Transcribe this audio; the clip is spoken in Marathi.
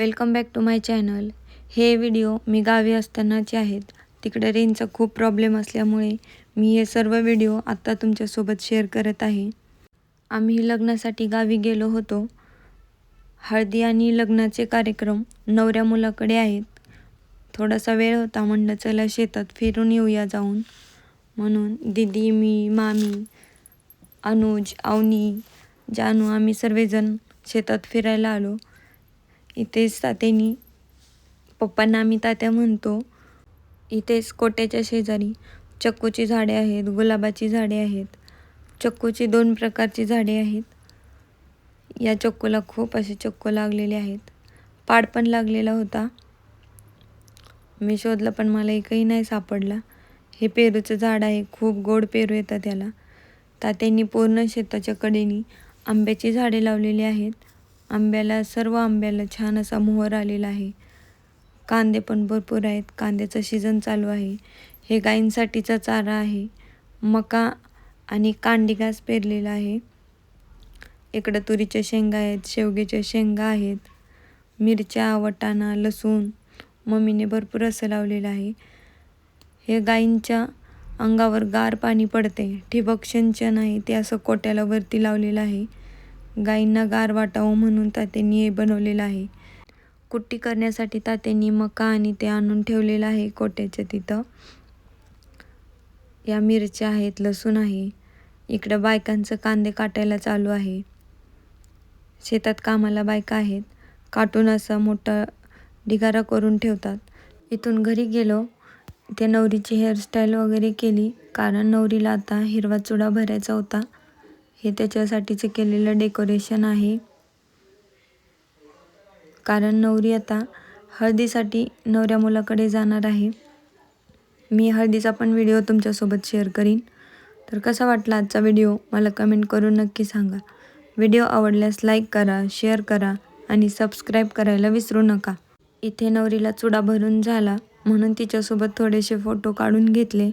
Welcome back to my channel. हे व्हिडिओ मी गावी असतानाचे आहेत. तिकडे रेंजचा खूप प्रॉब्लेम असल्यामुळे मी हे सर्व व्हिडिओ आत्ता तुमच्यासोबत शेअर करत आहे. आम्ही लग्नासाठी गावी गेलो होतो. हळदी आणि लग्नाचे कार्यक्रम नवऱ्या मुलाकडे आहेत. थोडासा वेळ होता म्हणलं चला शेतात फिरून येऊया जाऊन. म्हणून दीदी मी मामी अनुज अवनी जानू आम्ही सर्वजण शेतात फिरायला आलो. इथेच तात्यानी पप्पांना आम्ही तात्या म्हणतो इथेच कोट्याच्या शेजारी चक्कूची झाडे आहेत गुलाबाची झाडे आहेत चक्कूची दोन प्रकारची झाडे आहेत. या चक्कूला खूप असे चक्कू लागलेले आहेत. पाड पण लागलेला होता. मी शोधलं पण मला एकही नाही सापडला. हे पेरूचं झाड आहे खूप गोड पेरू येतात त्याला तात्यांनी पूर्ण शेताच्या कडेनी आंब्याची झाडे लावलेली आहेत. आंब्याला सर्व आंब्याला छान असा मोहर आलेला आहे. कांदे पण भरपूर आहेत. कांद्याचं सीझन चालू आहे. हे गायींसाठीचा चारा आहे. मका आणि कांडी घास पेरलेला आहे. इकडं तुरीच्या शेंगा आहेत शेवग्याच्या शेंगा आहेत मिरच्या वटाणा लसूण मम्मीने भरपूर असं लावलेलं आहे. हे गायींच्या अंगावर गार पाणी पडते ठिबक सिंचन आहे ते असं कोट्याला वरती लावलेलं आहे. गायींना गार वाटावं म्हणून तात्यांनी हे बनवलेलं आहे. कुट्टी करण्यासाठी तात्यांनी मका आणि ते आणून ठेवलेलं आहे कोट्याच्या तिथं. या मिरच्या आहेत लसूण आहे. इकडं बायकांचं कांदे काटायला चालू आहे. शेतात कामाला बायका आहेत. काटून असा मोठा ढिगारा करून ठेवतात. इथून घरी गेलो. त्या नवरीची हेअरस्टाईल वगैरे केली. कारण नवरीला आता हिरवा चुडा भरायचा होता. हे त्याच्यासाठीचे केलेलं डेकोरेशन आहे. कारण नवरी आता हळदीसाठी नवऱ्या मुलाकडे जाणार आहे. मी हळदीचा पण व्हिडिओ तुमच्यासोबत शेअर करीन. तर कसा वाटला आजचा व्हिडिओ मला कमेंट करून नक्की सांगा. व्हिडिओ आवडल्यास लाईक करा शेअर करा आणि सबस्क्राईब करायला विसरू नका. इथे नवरीला चुडा भरून झाला म्हणून तिच्यासोबत थोडेसे फोटो काढून घेतले.